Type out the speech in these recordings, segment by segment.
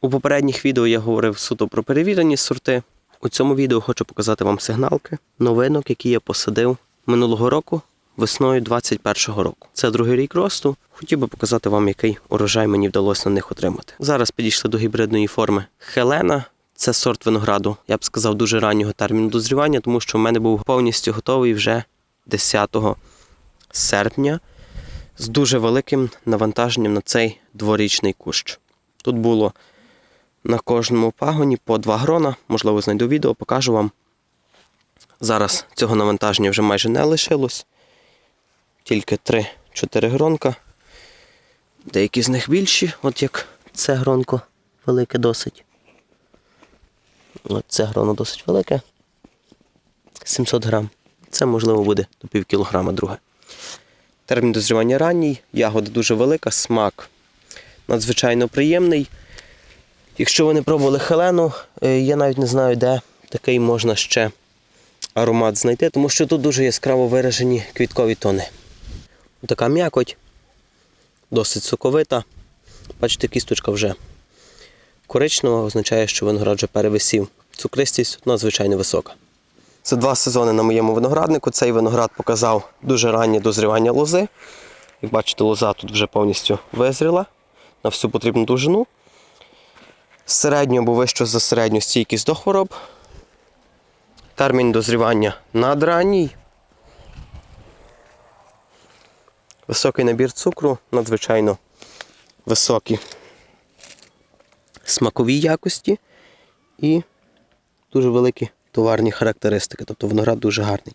У попередніх відео я говорив суто про перевірені сорти. У цьому відео хочу показати вам сигналки новинок, які я посадив минулого року, весною 21-го року. Це другий рік росту. Хотів би показати вам, який урожай мені вдалося на них отримати. Зараз підійшли до гібридної форми Хелена. Це сорт винограду, я б сказав, дуже раннього терміну дозрівання, тому що в мене був повністю готовий вже 10 серпня з дуже великим навантаженням на цей дворічний кущ. Тут було на кожному пагоні по 2 грона, можливо, знайду відео, покажу вам. Зараз цього навантаження вже майже не лишилось. Тільки 3-4 гронка. Деякі з них більші, от як це гронко велике досить. От це гроно досить велике. 700 грам. Це можливо буде до пів кілограма друге. Термін дозрівання ранній, ягода дуже велика, смак надзвичайно приємний. Якщо ви не пробували хелену, е, я навіть не знаю, де такий можна ще аромат знайти, тому що тут дуже яскраво виражені квіткові тони. Така м'якоть, досить соковита. Бачите, кісточка вже коричнева, означає, що виноград вже перевисів. Цукристість надзвичайно висока. Це два сезони на моєму винограднику. Цей виноград показав дуже раннє дозрівання лози. Як бачите, лоза тут вже повністю визріла на всю потрібну довжину. Середньо або вище за середню стійкість до хвороб. Термін дозрівання надранній. Високий набір цукру, надзвичайно високі смакові якості і дуже великі товарні характеристики. Тобто виноград дуже гарний.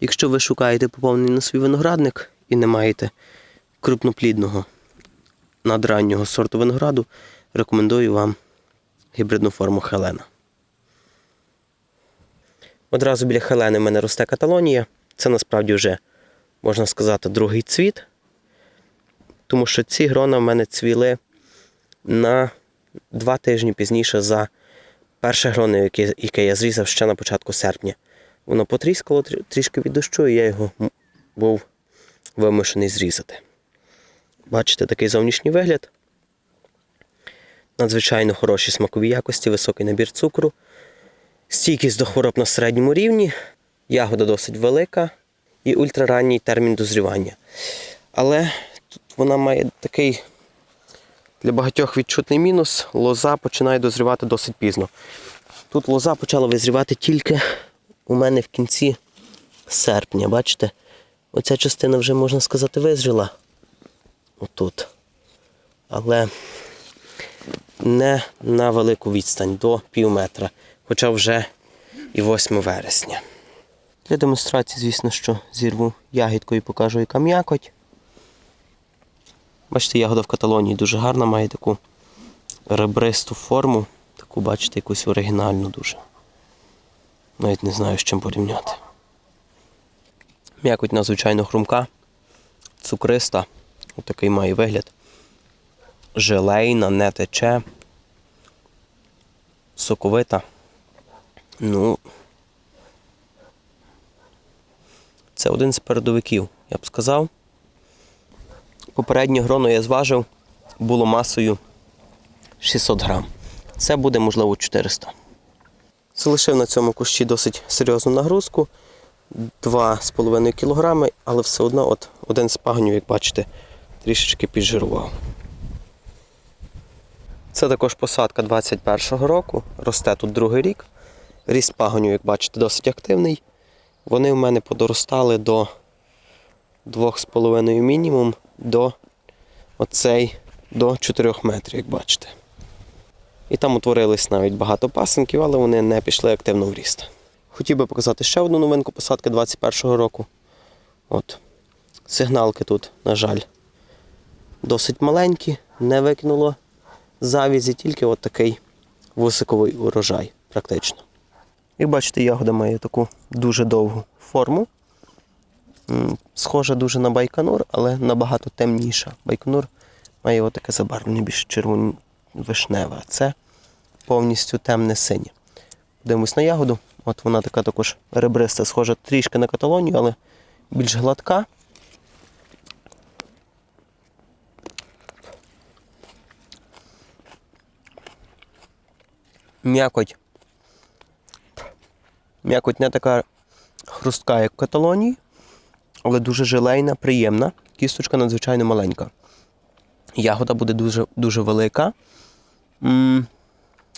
Якщо ви шукаєте поповнення на свій виноградник і не маєте крупноплідного надраннього сорту винограду, рекомендую вам гібридну форму Хелена. Одразу біля Хелени в мене росте каталонія. Це насправді вже, можна сказати, другий цвіт. Тому що ці грона в мене цвіли на два тижні пізніше за перше гроно, яке, яке я зрізав ще на початку серпня. Воно потріскало трішки від дощу, і я його був вимушений зрізати. Бачите такий зовнішній вигляд. Надзвичайно хороші смакові якості, високий набір цукру. Стійкість до хвороб на середньому рівні, ягода досить велика і ультраранній термін дозрівання. Але тут вона має такий для багатьох відчутний мінус. Лоза починає дозрівати досить пізно. Тут лоза почала визрівати тільки у мене в кінці серпня. Бачите? Оця частина вже, можна сказати, визріла. Отут. Але не на велику відстань до пів метра, хоча вже і 8 вересня. Для демонстрації, звісно, що зірву ягідку і покажу, яка м'якоть. Бачите, ягода в Каталонії дуже гарна, має таку ребристу форму, таку, бачите, якусь оригінальну дуже. Навіть не знаю, з чим порівняти. М'якоть надзвичайно хрумка, цукриста, отакий має вигляд. Желейна, не тече, соковита. Ну, це один з передовиків, я б сказав. Попереднє гроно я зважив, було масою 600 грам. Це буде, можливо, 400. Залишив на цьому кущі досить серйозну нагрузку. 2,5 кг, але все одно от один з пагонів, як бачите, трішечки піджирував. Це також посадка 21-го року, росте тут другий рік. Ріст пагонів, як бачите, досить активний. Вони в мене подоростали до 2,5 мінімум до оцей до 4 метрів, як бачите. І там утворились навіть багато пасенків, але вони не пішли активно в ріст. Хотів би показати ще одну новинку посадки 21-го року. От. Сигналки тут, на жаль, досить маленькі, не викинуло завізі, тільки от такий високовий урожай, практично. Як бачите, ягода має таку дуже довгу форму. Схожа дуже на байконур, але набагато темніша. Байконур має отаке забарвлення більш червоно вишневе, це повністю темне синє. Дивимось на ягоду. От вона така також ребриста, схожа трішки на каталонію, але більш гладка. М'якоть. М'якоть не така хрустка, як в каталонії, але дуже желейна, приємна. Кісточка надзвичайно маленька. Ягода буде дуже, дуже велика. не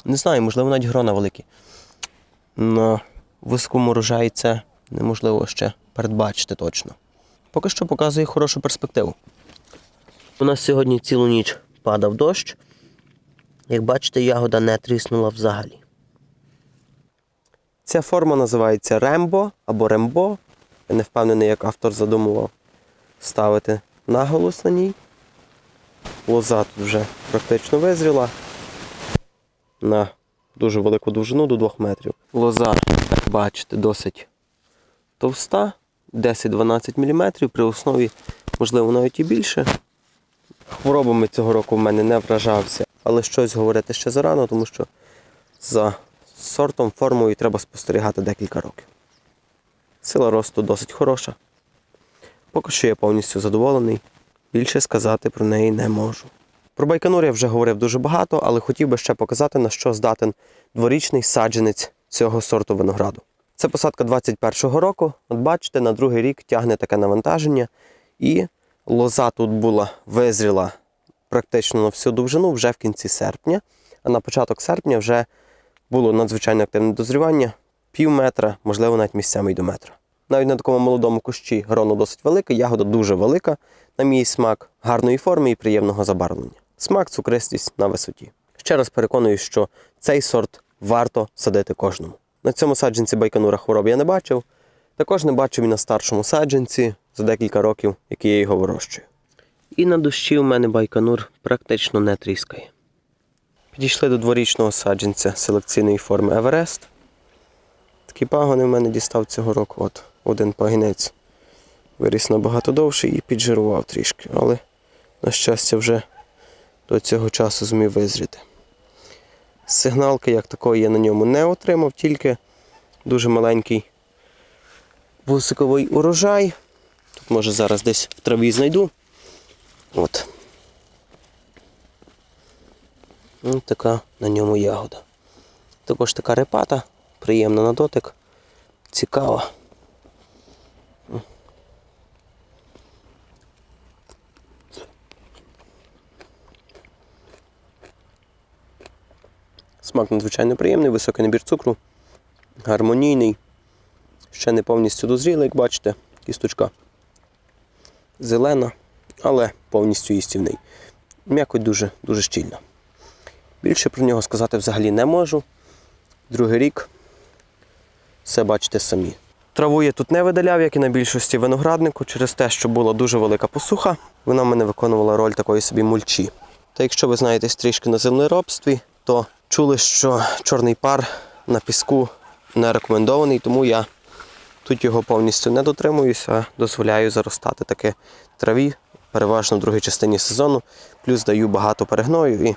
знаю, можливо, навіть грона великі. На високому урожаї це неможливо ще передбачити точно. Поки що показує хорошу перспективу. У нас сьогодні цілу ніч падав дощ. Як бачите, ягода не тріснула взагалі. Ця форма називається Рембо або Рембо. Я не впевнений, як автор задумував ставити наголос на ній. Лоза тут вже практично визріла на дуже велику довжину до 2 метрів. Лоза, як бачите, досить товста, 10-12 мм, при основі, можливо, навіть і більше. Хворобами цього року в мене не вражався, але щось говорити ще зарано, тому що за сортом, формою треба спостерігати декілька років. Сила росту досить хороша. Поки що я повністю задоволений. Більше сказати про неї не можу. Про байконур я вже говорив дуже багато, але хотів би ще показати, на що здатен дворічний саджанець цього сорту винограду. Це посадка 21-го року. От бачите, на другий рік тягне таке навантаження, і лоза тут була визріла практично на всю довжину вже в кінці серпня, а на початок серпня вже було надзвичайно активне дозрівання, пів метра, можливо, навіть місцями й до метра. Навіть на такому молодому кущі гроно досить велике, ягода дуже велика, на мій смак, гарної форми і приємного забарвлення. Смак, цукристість на висоті. Ще раз переконую, що цей сорт варто садити кожному. На цьому саджанці байконура хвороб я не бачив. Також не бачив і на старшому саджанці за декілька років, який я його вирощую. І на дощі у мене байконур практично не тріскає. Підійшли до дворічного саджанця селекційної форми Еверест. Такі пагони в мене дістав цього року. От один пагінець виріс набагато довший і піджирував трішки, але, на щастя, вже до цього часу зумів визріти. Сигналки як такої я на ньому не отримав, тільки дуже маленький вусиковий урожай. Тут, може, зараз десь в траві знайду. От. Ось така на ньому ягода. Також така репата, приємна на дотик, цікава. Смак надзвичайно приємний, високий набір цукру, гармонійний, ще не повністю дозрілий, як бачите, кісточка зелена, але повністю їстівний. М'якоть дуже, дуже щільна. Більше про нього сказати взагалі не можу. Другий рік все бачите самі. Траву я тут не видаляв, як і на більшості винограднику, через те, що була дуже велика посуха, вона в мене виконувала роль такої собі мульчі. Та якщо ви знаєтесь трішки на землеробстві, то чули, що чорний пар на піску не рекомендований, тому я тут його повністю не дотримуюся, дозволяю заростати таки траві, переважно в другій частині сезону, плюс даю багато перегною і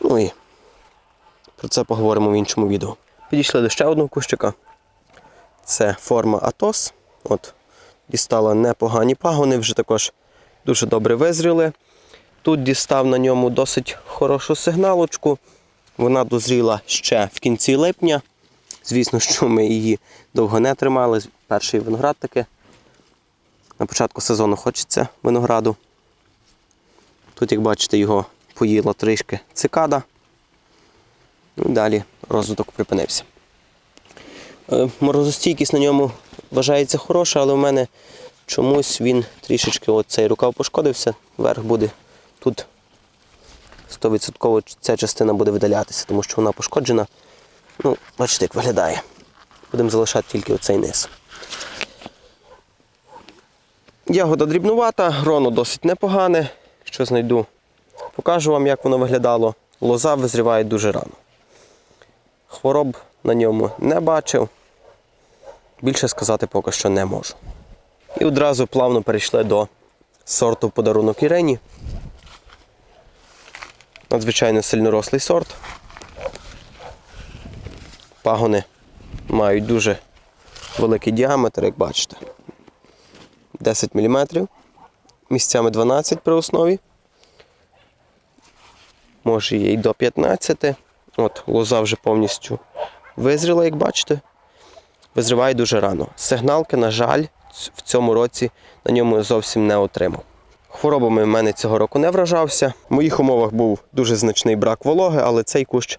Ну і про це поговоримо в іншому відео. Підійшли до ще одного кущика. Це форма Атос. От, Дістала непогані пагони, вже також дуже добре визріли. Тут дістав на ньому досить хорошу сигналочку. Вона дозріла ще в кінці липня. Звісно, що ми її довго не тримали. Перший виноград таки. На початку сезону хочеться винограду. Тут, як бачите, його поїла трішки цикада. Ну, далі розвиток припинився. Е, Морозостійкість на ньому вважається хороша, але в мене чомусь він трішечки от цей рукав пошкодився, верх буде тут 100% ця частина буде видалятися, тому що вона пошкоджена. Ну, бачите, як виглядає. Будемо залишати тільки оцей низ. Ягода дрібнувата, гроно досить непогане. Якщо знайду, покажу вам, як воно виглядало. Лоза визріває дуже рано. Хвороб на ньому не бачив. Більше сказати поки що не можу. І одразу плавно перейшли до сорту подарунок Ірені. Надзвичайно сильнорослий сорт. Пагони мають дуже великий діаметр, як бачите. 10 мм, місцями 12 при основі. Може є і до 15, От, лоза вже повністю визріла, як бачите. Визріває дуже рано. Сигналки, на жаль, в цьому році на ньому зовсім не отримав. Хворобами в мене цього року не вражався. В моїх умовах був дуже значний брак вологи, але цей кущ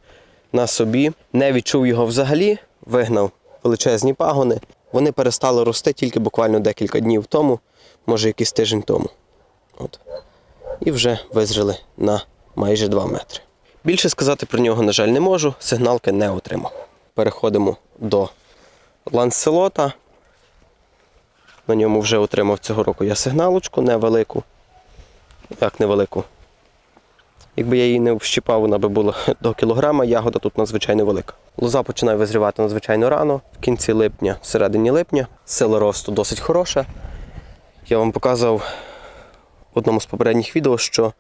на собі не відчув його взагалі, вигнав величезні пагони. Вони перестали рости тільки буквально декілька днів тому, може якийсь тиждень тому. От. І вже визріли на майже 2 метри. Більше сказати про нього, на жаль, не можу, сигналки не отримав. Переходимо до ланселота. На ньому вже отримав цього року я сигналочку невелику. Як невелику. Якби я її не вщипав, вона би була до кілограма, ягода тут надзвичайно велика. Лоза починає визрівати надзвичайно рано, в кінці липня, в середині липня. Сила росту досить хороша. Я вам показував в одному з попередніх відео, що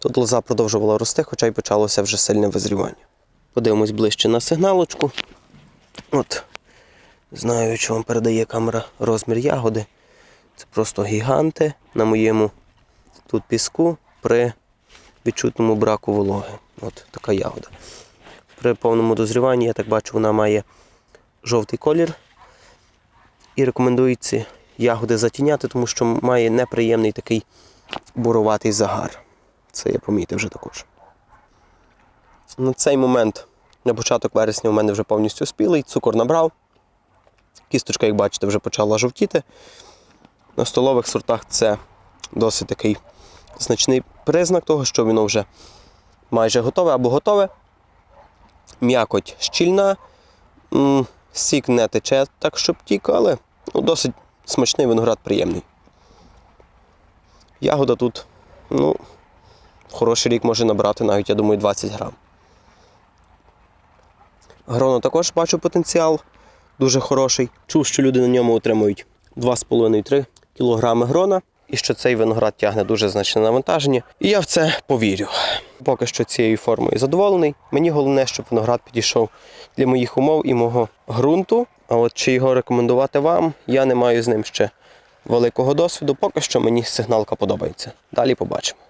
тут лоза продовжувала рости, хоча й почалося вже сильне визрівання. Подивимось ближче на сигналочку. От, знаю, що вам передає камера розмір ягоди. Це просто гіганти на моєму тут піску при відчутному браку вологи. От така ягода. При повному дозріванні, я так бачу, вона має жовтий колір. І рекомендується ягоди затіняти, тому що має неприємний такий буроватий загар. Це я помітив вже також. На цей момент, на початок вересня, у мене вже повністю спілий, цукор набрав. Кісточка, як бачите, вже почала жовтіти. На столових сортах це досить такий значний признак того, що воно вже майже готове або готове. М'якоть щільна, сік не тече так, щоб тік, але ну, досить смачний виноград приємний. Ягода тут, ну, хороший рік може набрати навіть, я думаю, 20 грам. Гроно також бачу потенціал дуже хороший. Чув, що люди на ньому отримують 2,5-3 кг грона і що цей виноград тягне дуже значне навантаження. І я в це повірю. Поки що цією формою задоволений. Мені головне, щоб виноград підійшов для моїх умов і мого ґрунту. А от чи його рекомендувати вам, я не маю з ним ще великого досвіду. Поки що мені сигналка подобається. Далі побачимо.